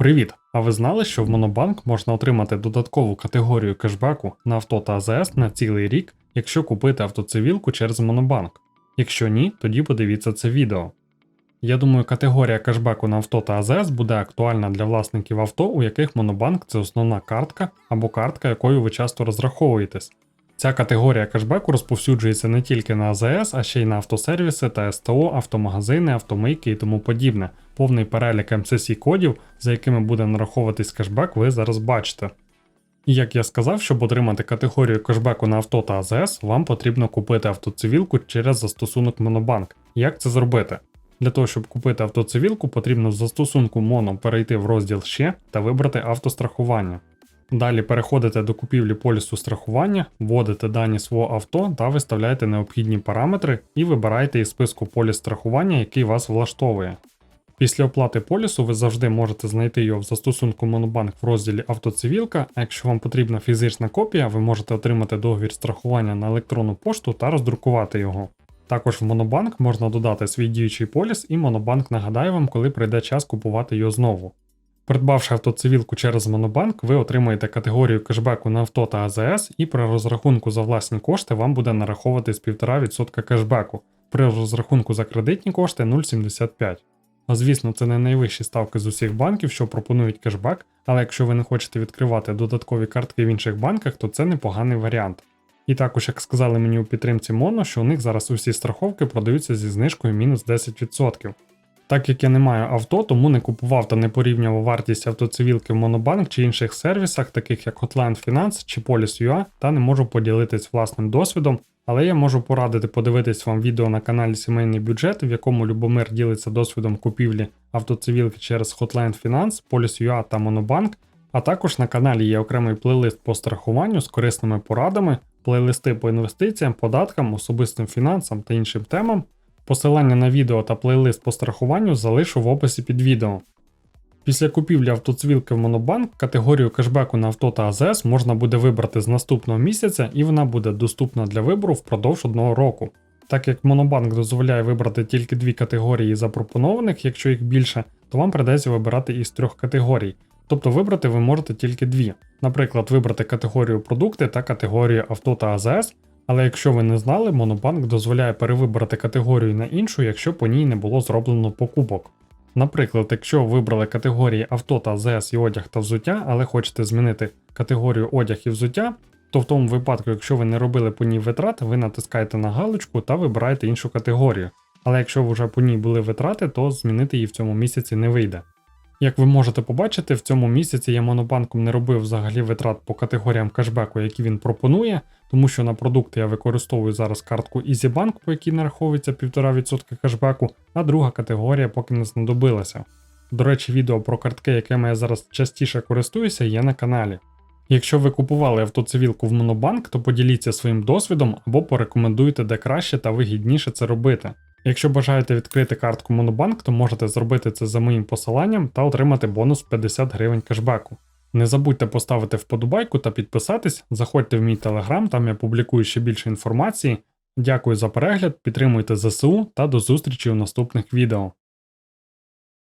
Привіт! А ви знали, що в Монобанк можна отримати додаткову категорію кешбеку на авто та АЗС на цілий рік, якщо купити автоцивілку через Монобанк? Якщо ні, тоді подивіться це відео. Я думаю, категорія кешбеку на авто та АЗС буде актуальна для власників авто, у яких Монобанк це основна картка або картка, якою ви часто розраховуєтесь. Ця категорія кешбеку розповсюджується не тільки на АЗС, а ще й на автосервіси та СТО, автомагазини, автомийки і тому подібне. Повний перелік МСС кодів, за якими буде нараховуватись кешбек, ви зараз бачите. І як я сказав, щоб отримати категорію кешбеку на авто та АЗС, вам потрібно купити автоцивілку через застосунок Монобанк. Як це зробити? Для того, щоб купити автоцивілку, потрібно в застосунку Моно перейти в розділ Ще та вибрати автострахування. Далі переходите до купівлі полісу страхування, вводите дані свого авто та виставляєте необхідні параметри і вибираєте із списку поліс страхування, який вас влаштовує. Після оплати полісу ви завжди можете знайти його в застосунку Монобанк в розділі Автоцивілка, а якщо вам потрібна фізична копія, ви можете отримати договір страхування на електронну пошту та роздрукувати його. Також в Монобанк можна додати свій діючий поліс, і Монобанк нагадає вам, коли прийде час купувати його знову. Придбавши автоцивілку через Монобанк, ви отримаєте категорію кешбеку на авто та АЗС, і при розрахунку за власні кошти вам буде нараховуватись 1,5% кешбеку, при розрахунку за кредитні кошти 0,75. А звісно, це не найвищі ставки з усіх банків, що пропонують кешбек, але якщо ви не хочете відкривати додаткові картки в інших банках, то це непоганий варіант. І також, як сказали мені у підтримці Моно, що у них зараз усі страховки продаються зі знижкою мінус 10%. Так як я не маю авто, тому не купував та не порівнював вартість автоцивілки в Монобанк чи інших сервісах, таких як Hotline Finance чи Police.ua, та не можу поділитись власним досвідом, але я можу порадити подивитись вам відео на каналі Сімейний бюджет, в якому Любомир ділиться досвідом купівлі автоцивілки через Hotline Finance, Police.ua та Монобанк. А також на каналі є окремий плейлист по страхуванню з корисними порадами, плейлисти по інвестиціям, податкам, особистим фінансам та іншим темам. Посилання на відео та плейлист по страхуванню залишу в описі під відео. Після купівлі автоцивілки в Монобанк категорію кешбеку на авто та АЗС можна буде вибрати з наступного місяця і вона буде доступна для вибору впродовж одного року. Так як Монобанк дозволяє вибрати тільки дві категорії запропонованих, якщо їх більше, то вам придеться вибирати із трьох категорій. Тобто вибрати ви можете тільки дві. Наприклад, вибрати категорію продукти та категорію авто та АЗС, але якщо ви не знали, Монобанк дозволяє перевибрати категорію на іншу, якщо по ній не було зроблено покупок. Наприклад, якщо вибрали категорії авто та ЗС і одяг та взуття, але хочете змінити категорію одяг і взуття, то в тому випадку, якщо ви не робили по ній витрат, ви натискаєте на галочку та вибираєте іншу категорію. Але якщо вже по ній були витрати, то змінити її в цьому місяці не вийде. Як ви можете побачити, в цьому місяці я монобанком не робив взагалі витрат по категоріям кешбеку, які він пропонує, тому що на продукти я використовую зараз картку EasyBank, по якій нараховується 1,5% кешбеку, а друга категорія поки не знадобилася. До речі, відео про картки, якими я зараз частіше користуюся, є на каналі. Якщо ви купували автоцивілку в Монобанк, то поділіться своїм досвідом або порекомендуйте, де краще та вигідніше це робити. Якщо бажаєте відкрити картку Монобанк, то можете зробити це за моїм посиланням та отримати бонус 50 гривень кешбеку. Не забудьте поставити вподобайку та підписатись, заходьте в мій телеграм, там я публікую ще більше інформації. Дякую за перегляд, підтримуйте ЗСУ та до зустрічі у наступних відео.